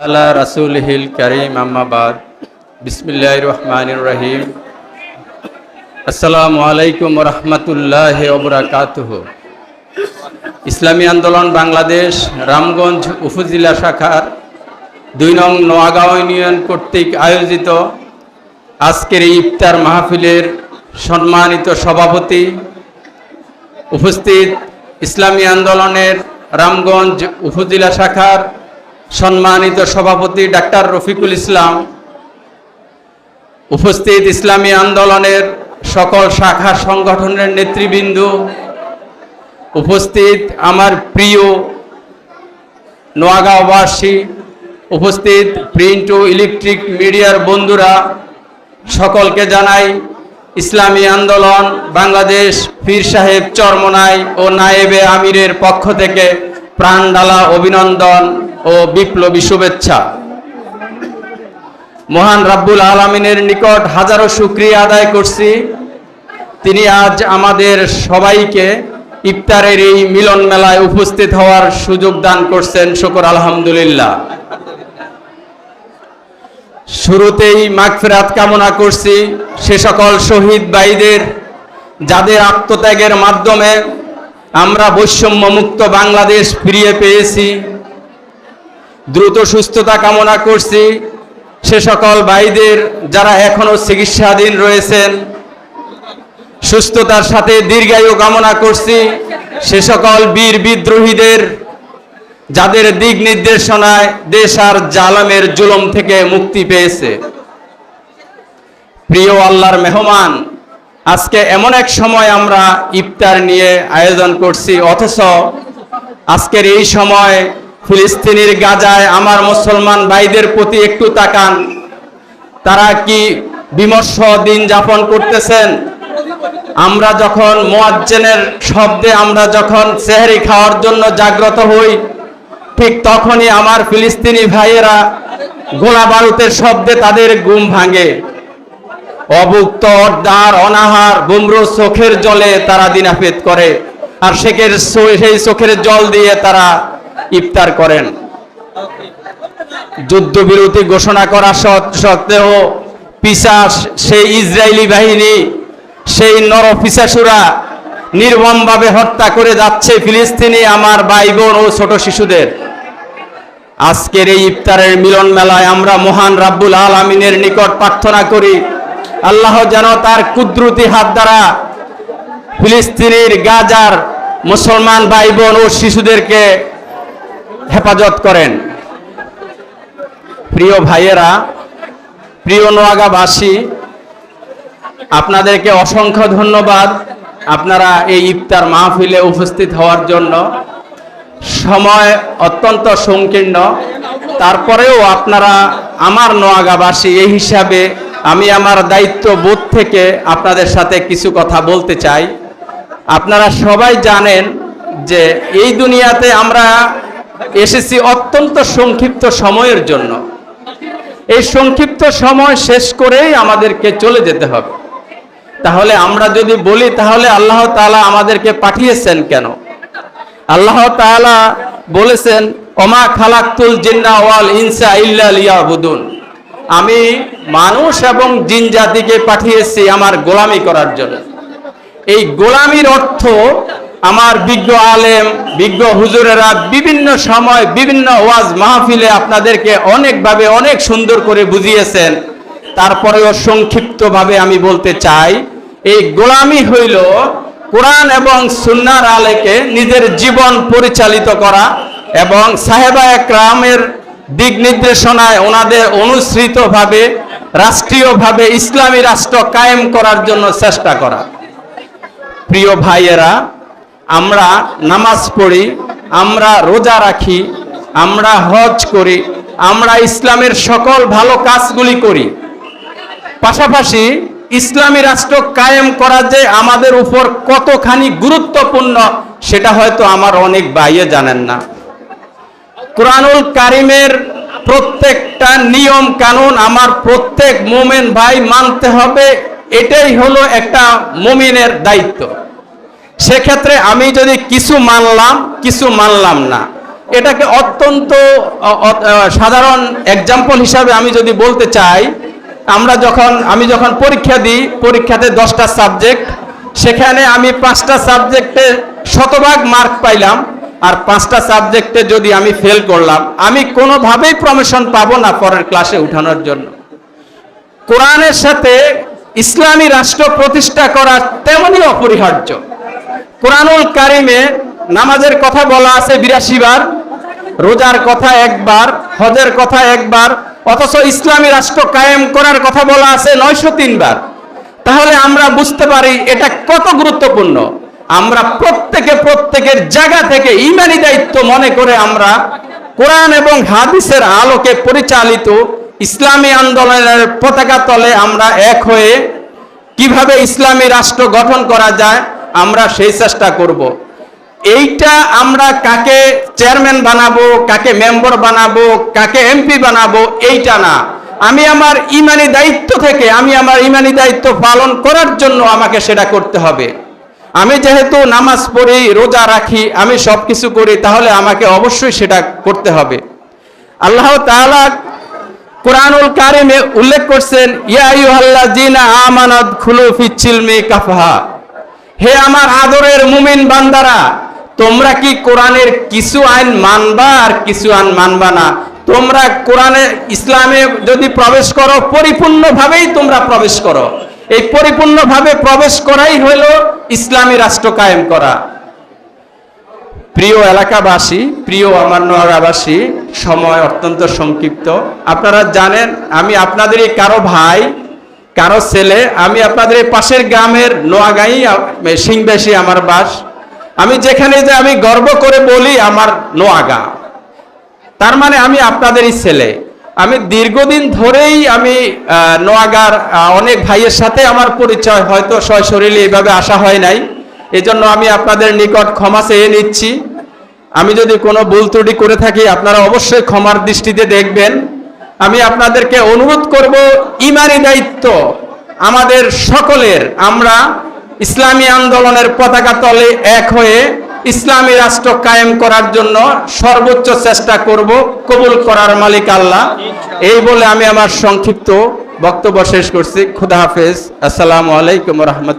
আলা রাসুলহিল করিম আম্মাবাদ বিসমিল্লাহ রহমান রহিম। আসসালামু আলাইকুম রহমতুল্লাহ ওবরাকাতুহ ইসলামী আন্দোলন বাংলাদেশ, রামগঞ্জ উপজেলা শাখার দুই নং নোয়াগাঁও ইউনিয়ন কর্তৃক আয়োজিত আজকের এই ইফতার মাহফিলের সম্মানিত সভাপতি উপস্থিত ইসলামী আন্দোলনের রামগঞ্জ উপজেলা শাখার সম্মানিত সভাপতি ডাক্তার রফিকুল ইসলাম, উপস্থিত ইসলামী আন্দোলনের সকল শাখা সংগঠনের নেতৃবৃন্দ, উপস্থিত আমার প্রিয় নোয়াগাঁওবাসী, উপস্থিত প্রিন্ট ও ইলেকট্রিক মিডিয়ার বন্ধুরা, সকলকে জানাই ইসলামী আন্দোলন বাংলাদেশ পীর সাহেব চরমনাই ও নায়েবে আমিরের পক্ষ থেকে প্রাণডালা অভিনন্দন। ও বিপ্লবী শুভেচ্ছা। মহান রাব্বুল আলমিনের নিকট হাজারো শুক্রিয়া আদায় করছি। তিনি আজ আমাদের সবাইকে ইফতারের এই মিলন মেলায় উপস্থিত হওয়ার সুযোগ দান করছেন, শকর আলহামদুলিল্লাহ। শুরুতেই মাগফিরাত কামনা করছি সে সকল শহীদ ভাইদের, যাদের আত্মত্যাগের মাধ্যমে আমরা বৈষম্য মুক্ত বাংলাদেশ ফিরিয়ে পেয়েছি। দ্রুত সুস্থতা কামনা করছি। সে সকল ভাইদের যারা এখনও চিকিৎসাধীন রয়েছেন, সুস্থতার সাথে দীর্ঘায়ু কামনা করছি। সে সকল বীর বিদ্রোহীদের যাদের দিক নির্দেশনায় দেশ আর জালামের জুলম থেকে মুক্তি পেয়েছে। প্রিয় আল্লাহর মেহমান, আজকে এমন এক সময় আমরা ইফতার নিয়ে আয়োজন করছি, অথচ আজকের এই সময় ফিলিস্তিনির গাজায় আমার মুসলমান ভাইদের প্রতি একটু তাকান। তারা কি বিমর্ষ দিন যাপন করতেছেন? আমরা যখন মোয়াজ্জেনের শব্দে আমরা যখন সেহরি খাওয়ার জন্য জাগ্রত হই, ঠিক তখনই আমার ফিলিস্তিনি ভাইয়েরা গোলা বারুদের শব্দে তাদের ঘুম ভাঙে। অভুক্ত অর্দার অনাহার গুমরো চোখের জলে তারা দিনাফেদ করে। আর শেখের সেই চোখের জল দিয়ে তারা ইফতার করেন। যুদ্ধবিরতি ঘোষণা করা সত্ত্বেও পিসাস সেই ইসরায়েলি বাহিনী, সেই নর পিসাসুরা নির্মমভাবে হত্যা করে যাচ্ছে ফিলিস্তিনি আমার ভাই বোন ও ছোট শিশুদের। আজকের এই ইফতারের মিলন মেলায় আমরা মহান রাব্বুল আলমিনের নিকট প্রার্থনা করি, আল্লাহ যেন তার কুদরতি হাত দ্বারা ফিলিস্তিনির গাজার মুসলমান ভাই বোন ও শিশুদেরকে হেফাজত করেন। প্রিয় ভাইয়েরা, প্রিয় নোয়াগাবাসী আপনাদেরকে অসংখ্য ধন্যবাদ আপনারা এই ইফতার মাহফিলে উপস্থিত হওয়ার জন্য। সময় অত্যন্ত সংকীর্ণ। তারপরেও আপনারা আমার নোয়াগাবাসী এই হিসাবে আমি আমার দায়িত্ব বোধ থেকে আপনাদের সাথে কিছু কথা বলতে চাই। আপনারা সবাই জানেন যে এই দুনিয়াতে আমরা এসেছি অত্যন্ত সংক্ষিপ্ত সময়ের জন্য। এই সংক্ষিপ্ত সময় শেষ করেই আমাদেরকে চলে যেতে হবে। তাহলে আমরা যদি বলি, তাহলে আল্লাহ তাআলা আমাদেরকে পাঠিয়েছেন কেন? আল্লাহ তাআলা বলেছেন, ওমা খালাক্তুল জিন্না ওয়াল ইনসা ইল্লা লিয়াবুদুন। আমি মানুষ এবং জিন জাতিকে পাঠিয়েছি আমার গোলামি করার জন্য। এই গোলামির অর্থ আমার বিজ্ঞ আলেম, বিজ্ঞ হুজুরেরা বিভিন্ন সময় বিভিন্ন ওয়াজ মাহফিলে আপনাদেরকে অনেকভাবে, অনেক সুন্দর করে বুঝিয়েছেন। তারপরেও সংক্ষিপ্তভাবে আমি বলতে চাই, এই গোলামি হইল কোরআন এবং সুন্নার আলেকে নিজের জীবন পরিচালিত করা এবং সাহেবা একরামের দিক নির্দেশনায় ওনাদের অনুসৃতভাবে, রাষ্ট্রীয়ভাবে ইসলামী রাষ্ট্র কায়েম করার জন্য চেষ্টা করা। প্রিয় ভাইয়েরা আমরা নামাজ পড়ি, আমরা রোজা রাখি, আমরা হজ করি, আমরা ইসলামের সকল ভালো কাজগুলি করি। পাশাপাশি ইসলামী রাষ্ট্র কায়েম করা যে আমাদের উপর কতখানি গুরুত্বপূর্ণ, সেটা হয়তো আমার অনেক ভাইয়ে জানেন না। কোরআনুল কারিমের প্রত্যেকটা নিয়ম কানুন আমার প্রত্যেক মোমেন ভাই মানতে হবে, এটাই হলো একটা মোমিনের দায়িত্ব। সেক্ষেত্রে আমি যদি কিছু মানলাম কিছু মানলাম না। এটাকে অত্যন্ত সাধারণ এক্সাম্পল হিসাবে আমি যদি বলতে চাই, আমরা যখন, আমি যখন পরীক্ষা দিই, পরীক্ষাতে দশটা সাবজেক্ট সেখানে আমি পাঁচটা সাবজেক্টে শতভাগ মার্ক পাইলাম, আর পাঁচটা সাবজেক্টে যদি আমি ফেল করলাম, আমি কোনোভাবেই প্রমোশন পাবো না পরের ক্লাসে উঠানোর জন্য। কোরআনের সাথে ইসলামী রাষ্ট্র প্রতিষ্ঠা করা তেমনই অপরিহার্য। কোরআনুল কারিমে নামাজের কথা বলা আছে বিরাশি বার, রোজার কথা একবার, হজের কথা একবার, অথচ ইসলামী রাষ্ট্র কায়েম করার কথা বলা আছে নয়শো তিনবার তাহলে আমরা বুঝতে পারি এটা কত গুরুত্বপূর্ণ। আমরা প্রত্যেকে প্রত্যেকের জায়গা থেকে ইমানি দায়িত্ব মনে করে আমরা কোরআন এবং হাদিসের আলোকে পরিচালিত ইসলামী আন্দোলনের পতাকা তলে আমরা এক হয়ে কীভাবে ইসলামী রাষ্ট্র গঠন করা যায় আমরা সেই চেষ্টা করব। এইটা আমরা কাকে চেয়ারম্যান বানাবো, কাকে মেম্বার বানাবো, কাকে এমপি বানাবো, এইটা না। আমি আমার ইমানি দায়িত্ব থেকে, আমি আমার ইমানি দায়িত্ব পালন করার জন্য আমাকে সেটা করতে হবে। আমি যেহেতু নামাজ পড়ি, রোজা রাখি, আমি সব কিছু করি, তাহলে আমাকে অবশ্যই সেটা করতে হবে। আল্লাহ কোরআনুল কারিমে উল্লেখ করছেন, ইয়া আইয়ুহাল্লাযীনা আমানাত খুলু ফিচ্ছিলমি কাফহা। হে আমার আদরের মুমিন বান্দারা, তোমরা কি কোরআনের কিছু আইন মানবা আর কিছু আইন মানবা না? তোমরা কোরআনে, ইসলামে যদি প্রবেশ করো, পরিপূর্ণভাবেই তোমরা প্রবেশ করো। এই পরিপূর্ণভাবে প্রবেশ করাই হলো ইসলামী রাষ্ট্র কায়েম করা। প্রিয় এলাকাবাসী, প্রিয় আমার নোয়ারাবাসী সময় অত্যন্ত সংক্ষিপ্ত। আপনারা জানেন, আমি আপনাদেরই কারও ভাই কারও ছেলে, আমি আপনাদের পাশের গ্রামের নোয়াগাঁই সিংবেশি আমার বাস। আমি যেখানে যে আমি গর্ব করে বলি আমার নোয়াগা। তার মানে আমি আপনাদেরই ছেলে। আমি দীর্ঘদিন ধরেই আমি নোয়াগার অনেক ভাইয়ের সাথে আমার পরিচয়, হয়তো সশরীরে এইভাবে আসা হয় নাই। এজন্য আমি আপনাদের নিকট ক্ষমা চেয়ে নিচ্ছি। আমি যদি কোনো ভুল ত্রুটি করে থাকি, আপনারা অবশ্যই ক্ষমার দৃষ্টিতে দেখবেন। আমি আপনাদেরকে অনুরোধ করব, ইমানি দায়িত্ব আমাদের সকলের। আমরা ইসলামী আন্দোলনের পতাকা তলে এক হয়ে ইসলামী রাষ্ট্র কায়েম করার জন্য সর্বোচ্চ চেষ্টা করব, কবুল করার মালিক আল্লাহ। এই বলে আমি আমার সংক্ষিপ্ত বক্তব্য শেষ করছি। খুদা হাফেজ। আসসালামু আলাইকুম রহমত